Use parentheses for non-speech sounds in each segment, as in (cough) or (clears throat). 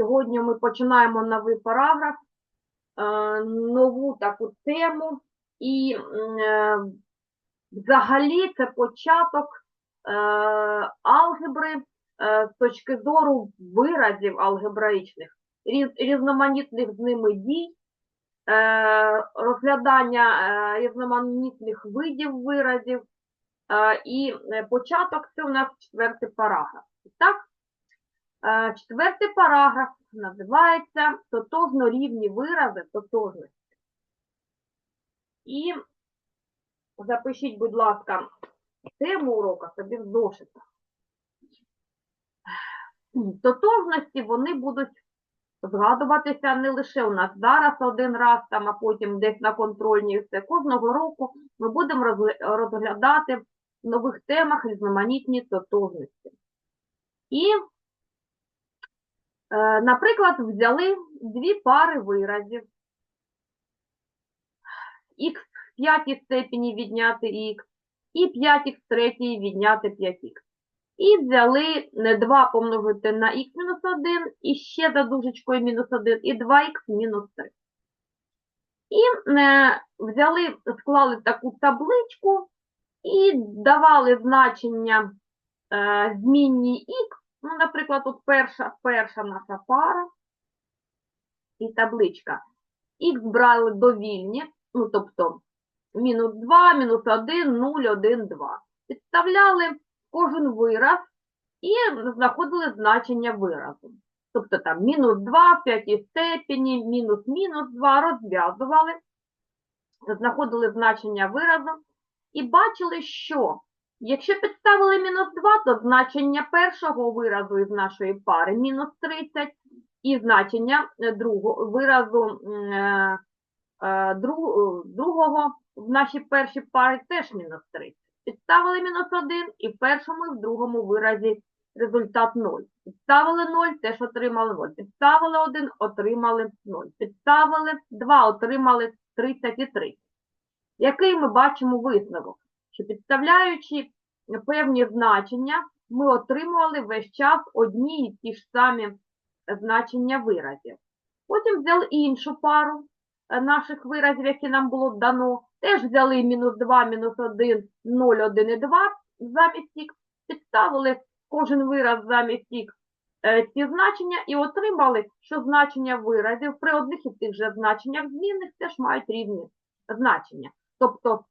Сьогодні ми починаємо новий параграф, е, нову таку тему, і е, взагалі це початок е, алгебри з точки зору виразів алгебраїчних, різноманітних з ними дій, розглядання різноманітних видів виразів, і початок це у нас четвертий параграф. Так? Е, Четвертий параграф називається тотожно рівні вирази тотожності. І запишіть, будь ласка, тему урока собі в зошитах. Тотожності вони будуть згадуватися не лише у нас зараз один раз, там, а потім десь на контрольній. Все. Кожного року ми будемо розглядати в нових темах різноманітні тотожності. І Наприклад, взяли дві пари виразів. х в п'ятій степені відняти х і 5х в третій відняти 5х. І взяли не 2 помножити на х мінус 1, і ще за дужечкою мінус 1, і 2х мінус 3. І е, взяли, склали таку табличку і давали значення е, змінній х Ну, наприклад, тут перша, перша наша пара і табличка. Х брали довільні, ну, тобто мінус 2, мінус 1, 0, 1, 2. Підставляли кожен вираз і знаходили значення виразу. Тобто там мінус 2 в п'ятій степені, мінус мінус 2, розв'язували, знаходили значення виразу і бачили, що Якщо підставили мінус 2, то значення першого виразу із нашої пари мінус 30, і значення е, другого виразу е, е, е, другого в нашій першій парі теж мінус 30. Підставили мінус 1, і в першому, і в другому виразі результат 0. Підставили 0, теж отримали 0. Підставили 1, отримали 0. Підставили 2, отримали 30 і 30. Який ми бачимо висновок? Що підставляючи певні значення, ми отримували весь час одні і ті ж самі значення виразів. Потім взяли іншу пару е, наших виразів, які нам було дано, теж взяли мінус 2, мінус 1, 0, 1 і 2 замість х, підставили кожен вираз замість х е, ці значення і отримали, що значення виразів при одних і тих же значеннях змінних теж мають рівні значення. Тобто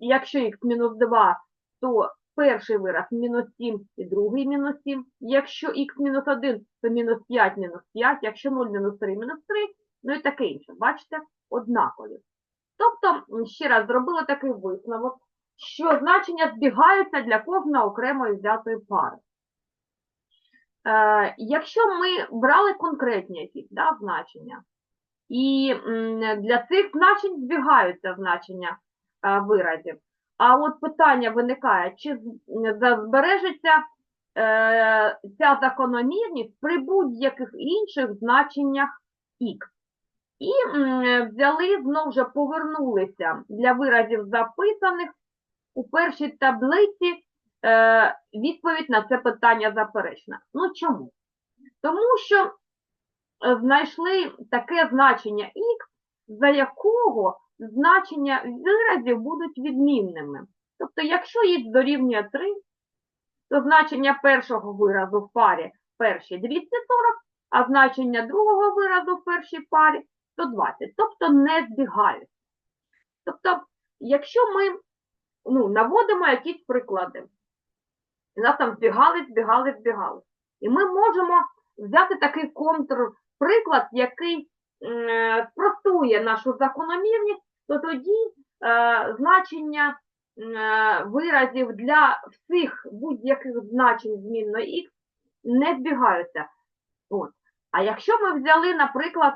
Якщо х мінус 2, то перший вираз мінус 7 і другий мінус 7. Якщо х мінус 1, то мінус 5 мінус 5. Якщо 0 мінус 3 мінус 3, ну і таке інше. Бачите, однакові. Тобто, ще раз зробили такий висновок, що значення збігаються для кожної окремої взятої пари. Е, якщо ми брали конкретні якісь да, значення, і для цих значень збігаються значення виразів. А от питання виникає, чи збережеться е, ця закономірність при будь-яких інших значеннях х. І взяли, знову ж повернулися для виразів записаних у першій таблиці е, відповідь на це питання заперечна. Ну чому? Тому що е, знайшли таке значення х, за якого значення виразів будуть відмінними. Тобто, якщо х дорівнює 3, то значення першого виразу в парі першій 240, а значення другого виразу в першій парі 120. Тобто не збігають. Тобто, якщо ми ну, наводимо якісь приклади, у нас там збігали, збігали, збігали. І ми можемо взяти такий контрприклад, який е, спростує нашу закономірність, то тоді е, значення е, виразів для всіх будь-яких значень змінної х не збігаються. От. А якщо ми взяли, наприклад,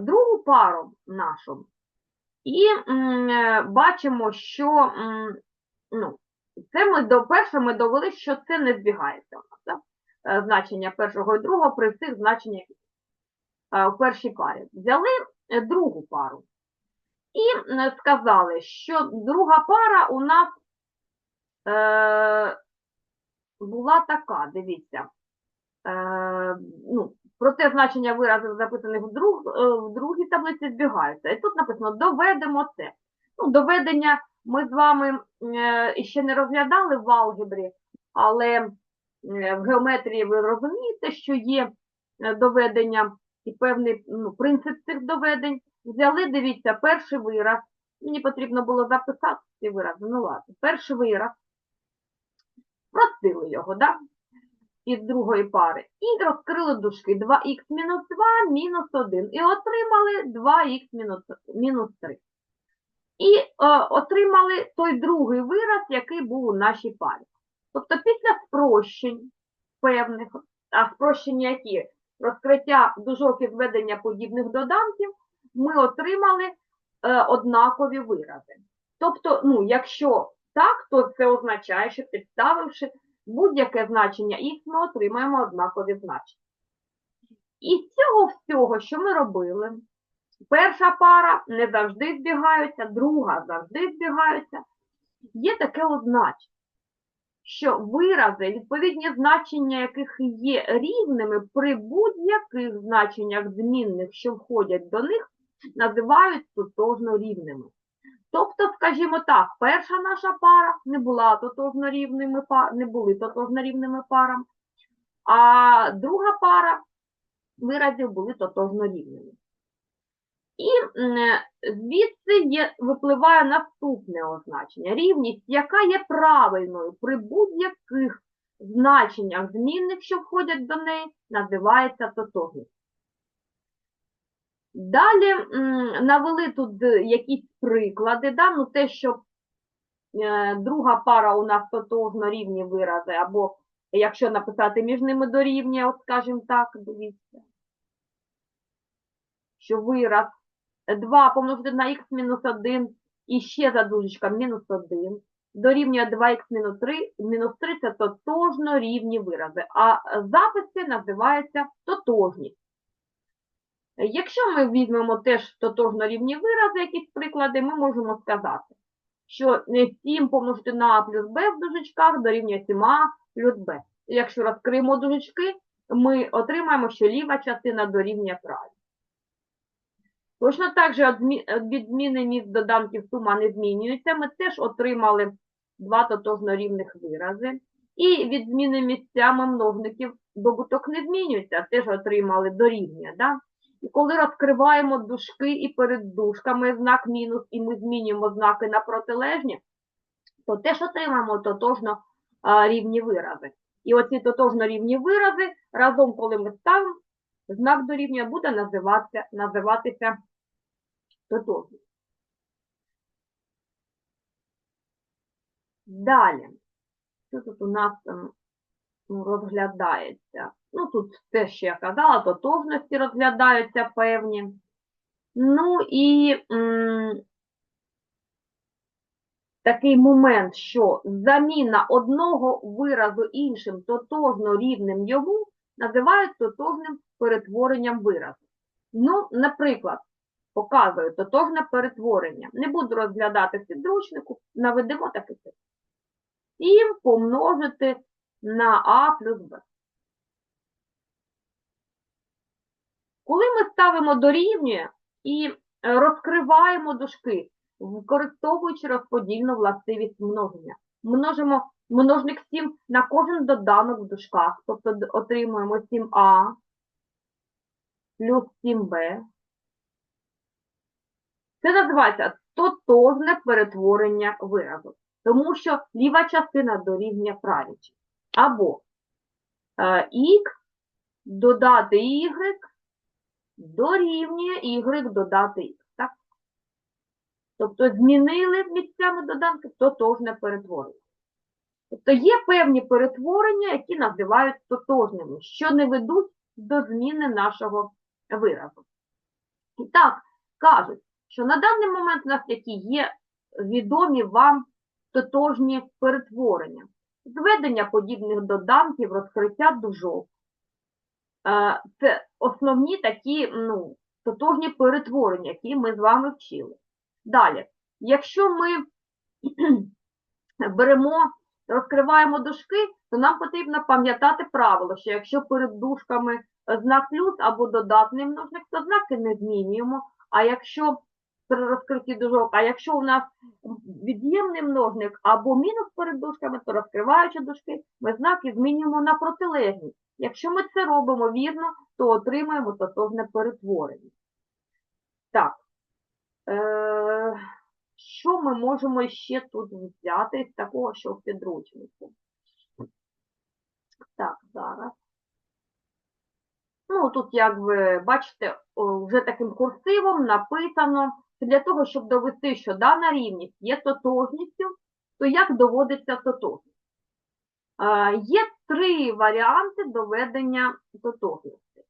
другу пару нашу, і е, бачимо, що ну, це ми до перше ми довели, що це не збігається у нас? Е, значення першого і другого при цих значеннях в першій парі. Взяли другу пару і е, сказали, що друга пара у нас е, була така, дивіться, е, ну, Проте значення виразів, записаних в, друг, е, в другій таблиці, збігаються. І тут написано доведемо це. Ну, доведення ми з вами е, ще не розглядали в алгебрі, але е, в геометрії ви розумієте, що є доведення і певний ну, принцип цих доведень. Взяли, дивіться, перший вираз. Мені потрібно було записати ці вирази. Ну ладно, перший вираз. Простили його, да? із другої пари. І розкрили дужки 2х мінус 2 мінус 1. І отримали 2х мінус, мінус 3. І е, отримали той другий вираз, який був у нашій парі. Тобто після спрощень певних, а спрощення які? Розкриття дужок і зведення подібних доданків, ми отримали е, однакові вирази. Тобто, ну, якщо так, то це означає, що підставивши будь-яке значення х, ми отримаємо однакові значення. І з цього всього, що ми робили, перша пара не завжди збігаються, друга завжди збігаються, є таке означення, що вирази, відповідні значення яких є рівними, при будь-яких значеннях змінних, що входять до них, називають тотожно рівними. Тобто, скажімо так, перша наша пара не була тотожно рівними, не були тотожно рівними парами, а друга пара виразів були тотожно рівними. І звідси є, випливає наступне означення. Рівність, яка є правильною при будь-яких значеннях змінних, що входять до неї, називається тотожність. Далі навели тут е, якісь приклади, да? ну, те, що е, друга пара у нас тотожно рівні вирази, або якщо написати між ними дорівнює, от скажімо так, дивіться, що вираз 2 помножити на х мінус 1 і ще за дужечком мінус 1 дорівнює 2х мінус 3, мінус 3 це тотожно рівні вирази, а записи називаються тотожність. Якщо ми візьмемо теж тотожно рівні вирази, якісь приклади, ми можемо сказати, що 7 помножити на а плюс b в дужечках дорівнює 7а плюс b. Якщо розкриємо дужечки, ми отримаємо, що ліва частина дорівнює правій. Точно так же від зміни міст доданків сума не змінюється. Ми теж отримали два тотожно рівних вирази. І від зміни місцями множників добуток не змінюється, теж отримали дорівнює. Да? І коли розкриваємо дужки і перед дужками знак мінус, і ми змінюємо знаки на протилежні, то теж отримаємо тотожно рівні вирази. І оці тотожно рівні вирази, разом, коли ми ставимо, знак дорівнює буде називатися, називатися тотожність. Далі, що тут у нас там ну, розглядається? Ну, тут те, що я казала, тотожності розглядаються певні. Ну і м, такий момент, що заміна одного виразу іншим тотожно рівним йому називають тотожним перетворенням виразу. Ну, наприклад, показую тотожне перетворення. Не буду розглядати в підручнику, наведемо таке. 7 помножити на а плюс b. Коли ми ставимо дорівнює і розкриваємо дужки, використовуючи розподільну властивість множення, множимо множник 7 на кожен доданок в дужках, тобто отримуємо 7а плюс 7b. Це називається тотожне перетворення виразу, тому що ліва частина дорівнює правій. Або е, х додати y дорівнює y додати х. Так? Тобто змінили місцями доданки тотожне перетворення. Тобто є певні перетворення, які називають тотожними, що не ведуть до зміни нашого виразу. І так, кажуть, що на даний момент у нас які є відомі вам тотожні перетворення. Зведення подібних доданків, розкриття дужок. Е, Це основні такі ну, тотожні перетворення, які ми з вами вчили. Далі, якщо ми (clears throat) беремо, розкриваємо дужки, то нам потрібно пам'ятати правило, що якщо перед дужками знак плюс або додатний множник, то знаки не змінюємо. А якщо при дужок, а якщо у нас від'ємний множник або мінус перед дужками, то розкриваючи дужки, ми знаки змінюємо на протилежність. Якщо ми це робимо вірно, то отримаємо тотожне перетворення. Так. Е- що ми можемо ще тут взяти з такого, що в підручнику? Так, зараз. Ну, тут, як ви бачите, вже таким курсивом написано, для того, щоб довести, що дана рівність є тотожністю, то як доводиться тотожність? Е, Є три варіанти доведення тотожності.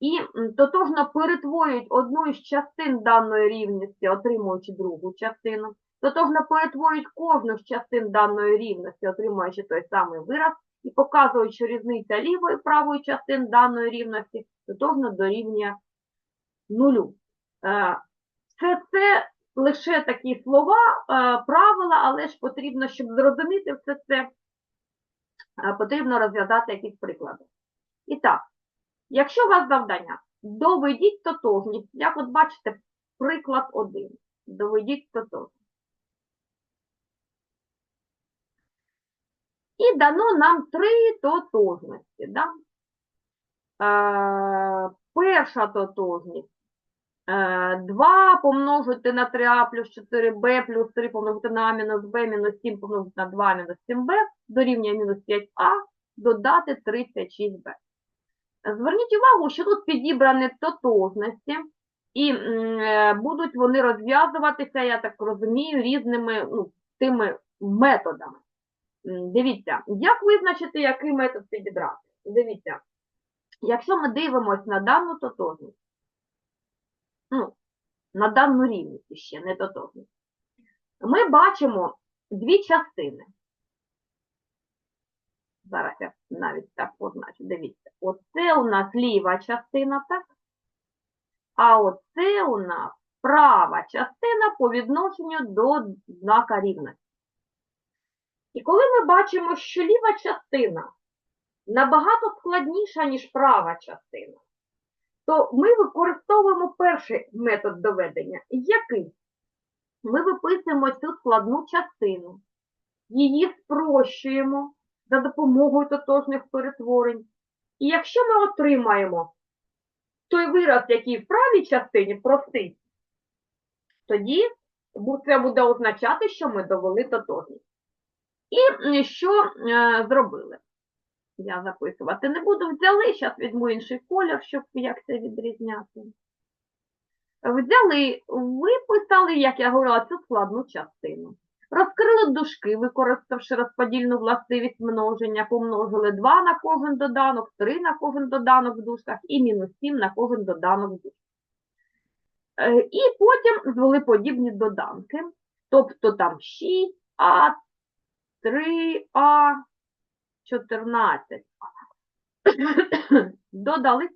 І тотожно перетворюють одну із частин даної рівності, отримуючи другу частину. Тотожно перетворюють кожну з частин даної рівності, отримуючи той самий вираз, і показують, що різниця лівої і правої частин даної рівності тотожно дорівнює нулю. Все це лише такі слова, е, правила, але ж потрібно, щоб зрозуміти все це, е, потрібно розв'язати якісь приклади. І так, якщо у вас завдання, доведіть тотожність, як от бачите, приклад один. Доведіть тотожність. І дано нам три тотожності. Да? Е, перша тотожність. Е, 2 помножити на 3а плюс 4b плюс 3 помножити на мінус b мінус 7 помножити на 2 мінус 7b дорівнює мінус 5а додати 36b. Зверніть увагу, що тут підібрані тотожності, і е, будуть вони розв'язуватися, я так розумію, різними ну, тими методами. Дивіться, як визначити, який метод підібрати? Дивіться, якщо ми дивимося на дану тотожність, ну, на дану рівність ще, не тотожність, ми бачимо дві частини. Зараз я навіть так позначу. Дивіться, оце у нас ліва частина, так? А оце у нас права частина по відношенню до знака рівності. І коли ми бачимо, що ліва частина набагато складніша, ніж права частина, то ми використовуємо перший метод доведення. Який? Ми виписуємо цю складну частину, її спрощуємо за допомогою тотожних перетворень. І якщо ми отримаємо той вираз, який в правій частині простий, тоді це буде означати, що ми довели тотожність. І що е, зробили? Я записувати не буду. Взяли, зараз візьму інший колір, щоб як це відрізняти. Взяли, виписали, як я говорила, цю складну частину. Розкрили дужки, використавши розподільну властивість множення, помножили 2 на кожен доданок, 3 на кожен доданок в дужках і мінус 7 на кожен доданок в дужках. Е, І потім звели подібні доданки. Тобто там 6а, 3а, 14а. Додали,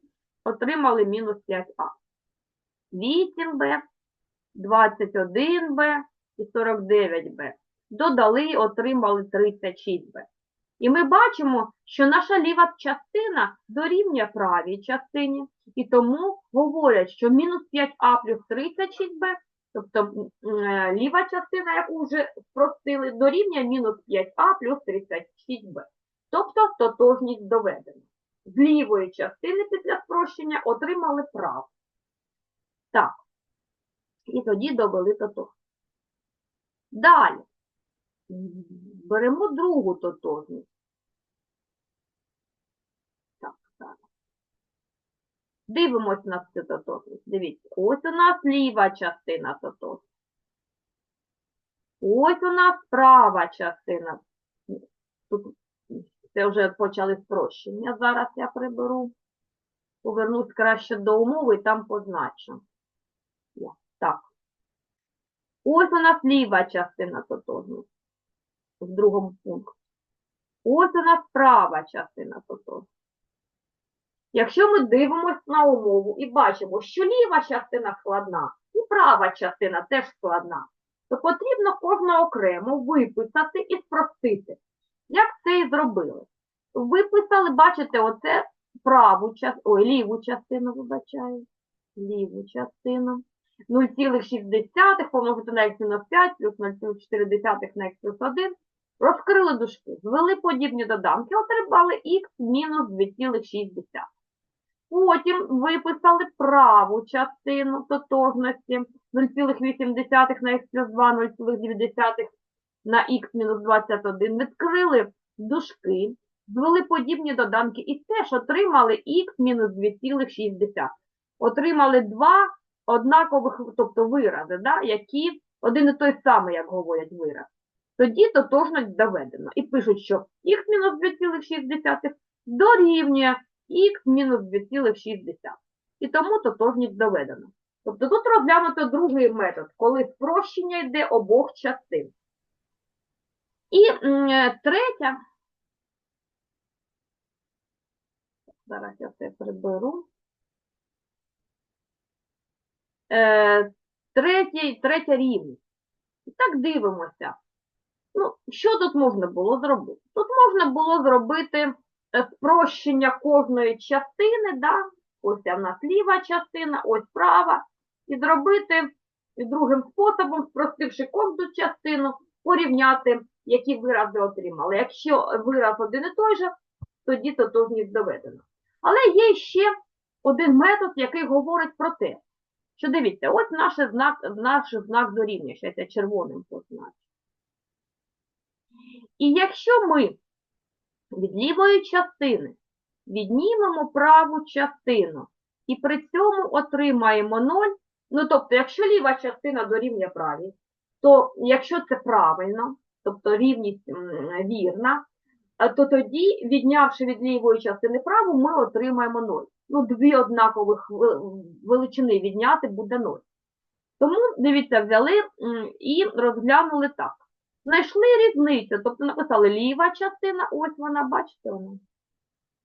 отримали мінус 5а. 8b, 21b і 49b. Додали, отримали 36b. І ми бачимо, що наша ліва частина дорівнює правій частині, і тому говорять, що мінус 5а плюс 36b, тобто е, ліва частина, яку вже спростили, дорівнює мінус 5а плюс 36b. Тобто тотожність доведена. З лівої частини після спрощення отримали праву. Так. І тоді довели тотожність. Далі. Беремо другу тотожність. Так, зараз. Дивимось на цю тотожність. Дивіться, ось у нас ліва частина тотожності. Ось у нас права частина. Тут це вже почали спрощення. Зараз я приберу. Повернусь краще до умови і там позначу. Так. Ось у нас ліва частина тотожності в другому пункті. Ось у нас права частина тотожності. Якщо ми дивимося на умову і бачимо, що ліва частина складна і права частина теж складна, то потрібно кожну окремо виписати і спростити. Як це і зробили? Виписали, бачите, оце праву частину, ой, ліву частину, вибачаю, ліву частину. 0,6 помножити на х мінус 5 плюс 0,4 на х плюс 1. Розкрили дужки, звели подібні доданки, отримали х мінус 2,6. Потім виписали праву частину тотожності 0,8 на х плюс 2, 0,2 на х мінус 21. Відкрили дужки, звели подібні доданки і теж отримали х мінус 2,6. Отримали два однакових, тобто вирази, да, які один і той самий, як говорять вираз. Тоді тотожність доведено. І пишуть, що х мінус 2,6 дорівнює х мінус 2,6. І тому тотожність доведено. Тобто тут розглянуто другий метод, коли спрощення йде обох частин. І е, третя, зараз я це приберу. Е, третій, третя рівність. І так дивимося. Ну, що тут можна було зробити? Тут можна було зробити е, спрощення кожної частини, да? ось в нас ліва частина, ось права, і зробити другим способом, спростивши кожну частину, порівняти, які вирази отримали. Якщо вираз один і той же, тоді тотожність доведено. Але є ще один метод, який говорить про те, що дивіться, ось наш знак, наш знак дорівнює, що я червоним позначу. І якщо ми від лівої частини віднімемо праву частину і при цьому отримаємо 0, ну тобто, якщо ліва частина дорівнює правій, то якщо це правильно, тобто рівність вірна, то тоді, віднявши від лівої частини праву, ми отримаємо 0. Ну, дві однакових величини відняти буде 0. Тому, дивіться, взяли і розглянули так. Знайшли різницю, тобто написали ліва частина, ось вона, бачите вона.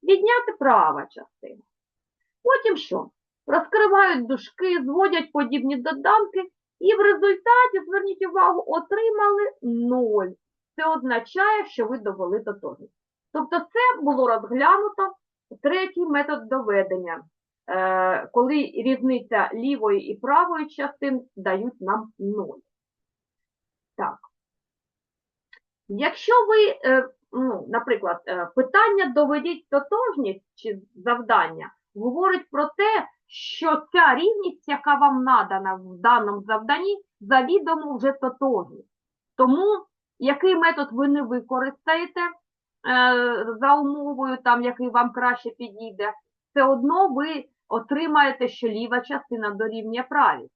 Відняти права частина. Потім що? Розкривають дужки, зводять подібні доданки, і в результаті, зверніть увагу, отримали 0. Це означає, що ви довели тотожність. Тобто це було розглянуто третій метод доведення, е, коли різниця лівої і правої частин дають нам 0. Так. Якщо ви, е, ну, наприклад, е, питання доведіть тотожність чи завдання, говорить про те, що ця рівність, яка вам надана в даному завданні, завідомо вже тотожність. Тому який метод ви не використаєте е, за умовою, там, який вам краще підійде, все одно ви отримаєте, що ліва частина дорівнює правій.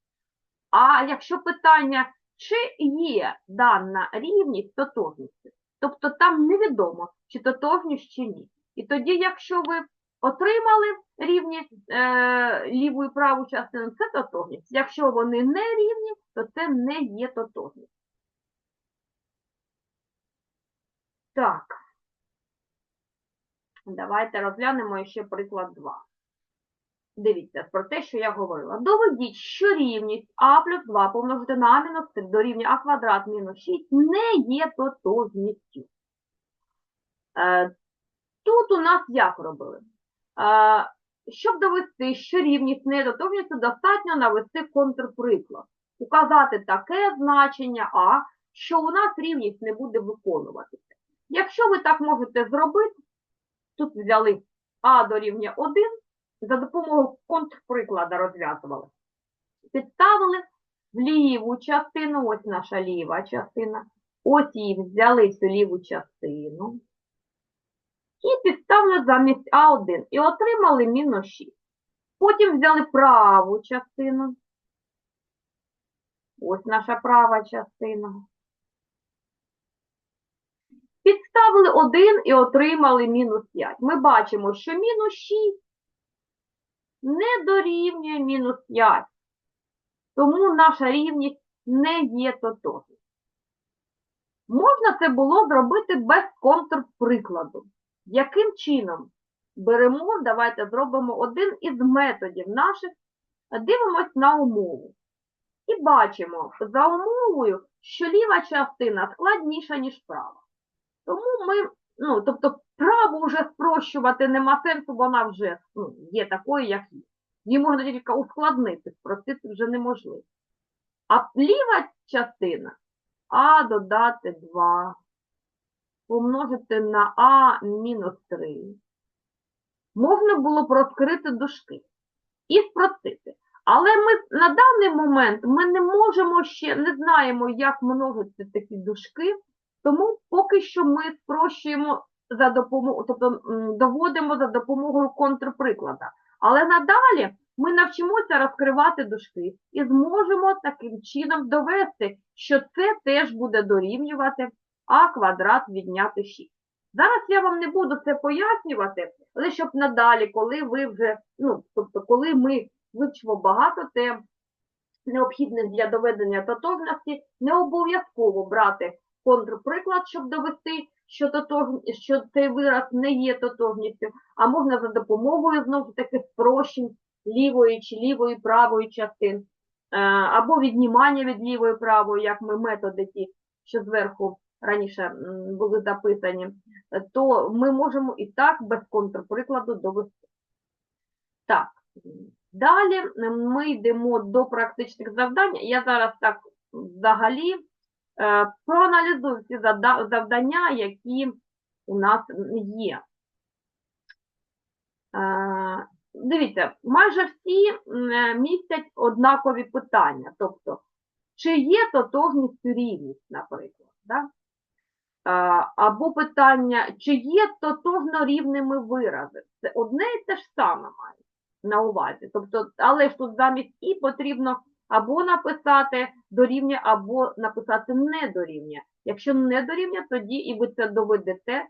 А якщо питання, чи є дана рівність тотожності, тобто там невідомо, чи тотожність, чи ні. І тоді, якщо ви отримали рівні е, ліву і праву частину, це тотожність. Якщо вони не рівні, то це не є тотожність. Так. Давайте розглянемо ще приклад 2. Дивіться, про те, що я говорила. Доведіть, що рівність а плюс 2 помножити на а мінус 3 дорівнює а квадрат мінус 6 не є тотожністю. Е, тут у нас як робили? Щоб довести, що рівність не є достатньо навести контрприклад. Указати таке значення а, що у нас рівність не буде виконуватися. Якщо ви так можете зробити, тут взяли а дорівнює 1, за допомогою контрприклада розв'язували. Підставили в ліву частину, ось наша ліва частина, ось її взяли всю ліву частину. І підставили замість А1 і отримали мінус 6. Потім взяли праву частину. Ось наша права частина. Підставили 1 і отримали мінус 5. Ми бачимо, що мінус 6 не дорівнює мінус 5. Тому наша рівність не є тотожністю. Можна це було зробити без контрприкладу. Яким чином? Беремо, давайте зробимо один із методів наших, дивимось на умову. І бачимо за умовою, що ліва частина складніша, ніж права. Тому ми, ну, тобто Праву вже спрощувати нема сенсу, вона вже ну, є такою, як є. Її можна тільки ускладнити, спростити вже неможливо. А ліва частина а додати 2 помножити на а мінус 3. Можна було б розкрити дужки і спростити. Але ми на даний момент ми не можемо ще, не знаємо, як множити такі дужки, тому поки що ми спрощуємо за допомогою, тобто доводимо за допомогою контрприклада. Але надалі ми навчимося розкривати дужки і зможемо таким чином довести, що це теж буде дорівнювати а квадрат відняти 6. Зараз я вам не буду це пояснювати, але щоб надалі, коли ви вже, ну, тобто, коли ми вивчимо багато тем, необхідних для доведення тотожності, не обов'язково брати контрприклад, щоб довести, що, тотож... що цей вираз не є тотожністю, а можна за допомогою знову таки спрощень лівої чи лівої правої частин, е, або віднімання від лівої правої, як ми методи ті, що зверху раніше були записані, то ми можемо і так без контрприкладу довести. Так, далі ми йдемо до практичних завдань. Я зараз так взагалі е, проаналізую всі завдання, які у нас є. Е, Дивіться, майже всі е, містять однакові питання. Тобто, чи є тотожністю рівність, наприклад. Да? Або питання, чи є тотожно рівними вирази. Це одне і те ж саме має на увазі. Тобто, але ж тут замість і потрібно або написати дорівнює, або написати не дорівнює. Якщо не дорівнює, тоді і ви це доведете.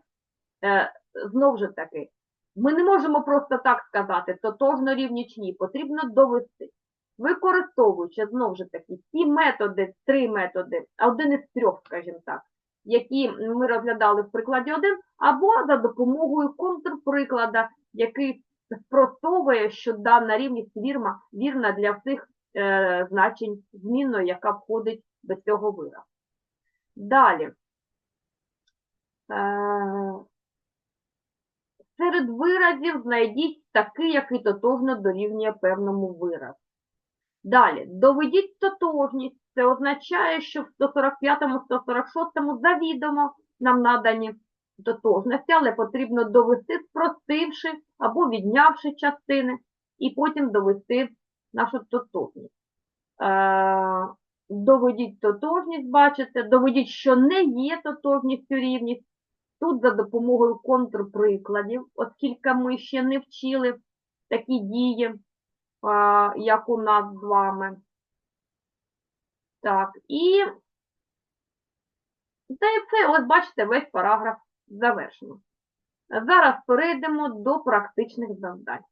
Е, Знову ж таки, ми не можемо просто так сказати, тотожно рівні чи ні, потрібно довести. Використовуючи, знову ж таки, ті методи, три методи, один із трьох, скажімо так, які ми розглядали в прикладі 1, або за допомогою контрприклада, який спростовує, що дана рівність вірма, вірна для всіх е, значень змінної, яка входить до цього виразу. Далі. Е, серед виразів знайдіть такий, який тотожно дорівнює певному виразу. Далі, доведіть тотожність. Це означає, що в 145-146 завідомо нам надані тотожності, але потрібно довести, спростивши або віднявши частини, і потім довести нашу тотожність. Е, доведіть тотожність, бачите, доведіть, що не є тотожністю рівність. Тут за допомогою контрприкладів, оскільки ми ще не вчили такі дії, як у нас з вами. Так, і це, це, от бачите, весь параграф завершено. Зараз перейдемо до практичних завдань.